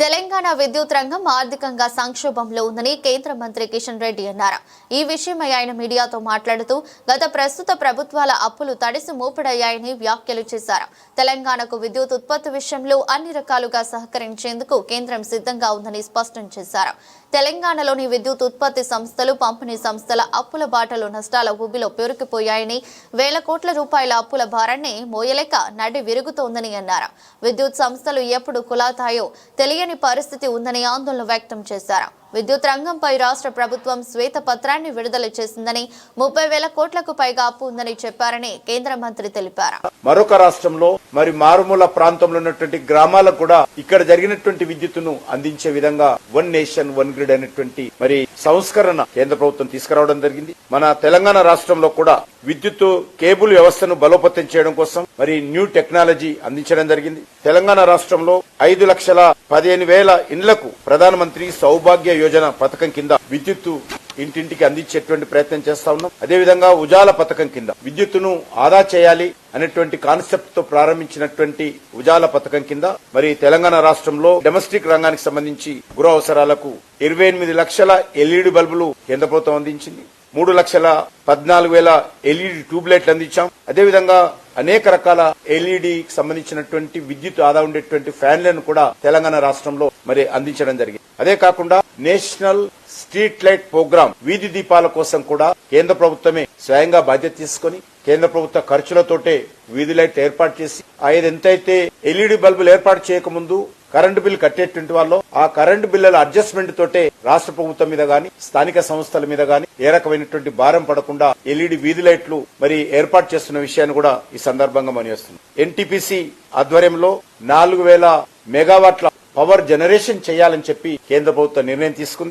తెలంగాణ విద్యుత్ రంగం ఆర్థికంగా సంక్షోభంలో ఉందని కేంద్ర మంత్రి కిషన్ రెడ్డి అన్నారు. ఈ విషయమై ఆయన మీడియాతో మాట్లాడుతూ గత ప్రస్తుత ప్రభుత్వాల అప్పులు తడిసి మూపిడయ్యాయని వ్యాఖ్యలు చేశారు. తెలంగాణకు విద్యుత్ ఉత్పత్తి విషయంలో అన్ని రకాలుగా సహకరించేందుకు కేంద్రం సిద్ధంగా ఉందని స్పష్టం చేశారు. తెలంగాణలోని విద్యుత్ ఉత్పత్తి సంస్థలు పంపిణీ సంస్థల అప్పుల బాటలో నష్టాల ఊబిలో పేరుకుపోయాయని వేల కోట్ల రూపాయల అప్పుల భారాన్ని మోయలేక నడి విరుగుతోందని అన్నారు. విద్యుత్ సంస్థలు ఎప్పుడు కులాతాయో తెలియని పరిస్థితి ఉందని ఆందోళన వ్యక్తం చేశారు. విద్యుత్ రంగంపై రాష్ట్ర ప్రభుత్వం శ్వేత పత్రాన్ని విడుదల చేసిందని ముప్పై వేల కోట్లకు పైగా అప్పు ఉందని చెప్పారని కేంద్ర మంత్రి తెలిపారు. మరొక రాష్ట్రంలో మరి మారుమూల ప్రాంతంలో ఉన్నటువంటి గ్రామాలకు కూడా ఇక్కడ జరిగినటువంటి విద్యుత్తును అందించే విధంగా వన్ నేషన్ వన్ గ్రిడ్ అనేటువంటి మరి సంస్కరణ కేంద్ర ప్రభుత్వం తీసుకురావడం జరిగింది. మన తెలంగాణ రాష్ట్రంలో కూడా విద్యుత్ కేబుల్ వ్యవస్థను బలోపేతం చేయడం కోసం మరి న్యూ టెక్నాలజీ అందించడం జరిగింది. తెలంగాణ రాష్ట్రంలో ఐదు లక్షల పదిహేను వేల ఇండ్లకు ప్రధానమంత్రి సౌభాగ్య యోజన పథకం కింద విద్యుత్తు ఇంటింటికి అందించేటువంటి ప్రయత్నం చేస్తా ఉన్నాం. అదేవిధంగా ఉజాల పథకం కింద విద్యుత్తును ఆదా చేయాలి అనేటువంటి కాన్సెప్ట్తో ప్రారంభించినటువంటి ఉజాల పథకం కింద మరి తెలంగాణ రాష్ట్రంలో డొమెస్టిక్ రంగానికి సంబంధించి గృహ అవసరాలకు ఇరవై ఎనిమిది లక్షల ఎల్ఈడి బల్బులు కేంద్ర ప్రభుత్వం అందించింది. మూడు లక్షల పద్నాలుగు వేల ఎల్ఈడి ట్యూబ్లైట్లు అందించాం. అదేవిధంగా అనేక రకాల ఎల్ఈడి సంబంధించినటువంటి విద్యుత్ ఆదా ఉండేటువంటి ఫ్యాన్లను కూడా తెలంగాణ రాష్ట్రంలో మరి అందించడం జరిగింది. అదే కాకుండా నేషనల్ స్ట్రీట్ లైట్ ప్రోగ్రామ్ వీధి దీపాల కోసం కూడా కేంద్ర ప్రభుత్వమే స్వయంగా బాధ్యత తీసుకొని కేంద్ర ప్రభుత్వ ఖర్చులతోటే వీధి లైట్ ఏర్పాటు చేసి ఆయన ఎంతైతే ఎల్ఈడి బల్బులు ఏర్పాటు చేయకముందు కరెంటు బిల్ కట్టేటువంటి వాళ్ళు. ఆ కరెంటు బిల్లుల అడ్జస్ట్మెంట్ తోటే రాష్ట్ర ప్రభుత్వం మీద గాని స్థానిక సంస్థల మీద గాని ఏ రకమైనటువంటి భారం పడకుండా ఎల్ఈడి వీధి లైట్లు మరి ఏర్పాటు చేస్తున్న విషయాన్ని కూడా ఈ సందర్భంగా మనిస్తుంది ఎన్టీపీసీ ఆధ్వర్యంలో నాలుగు వేల మెగావాట్ల పవర్ జనరేషన్ చేయాలని చెప్పి కేంద్ర ప్రభుత్వం నిర్ణయం తీసుకుంది.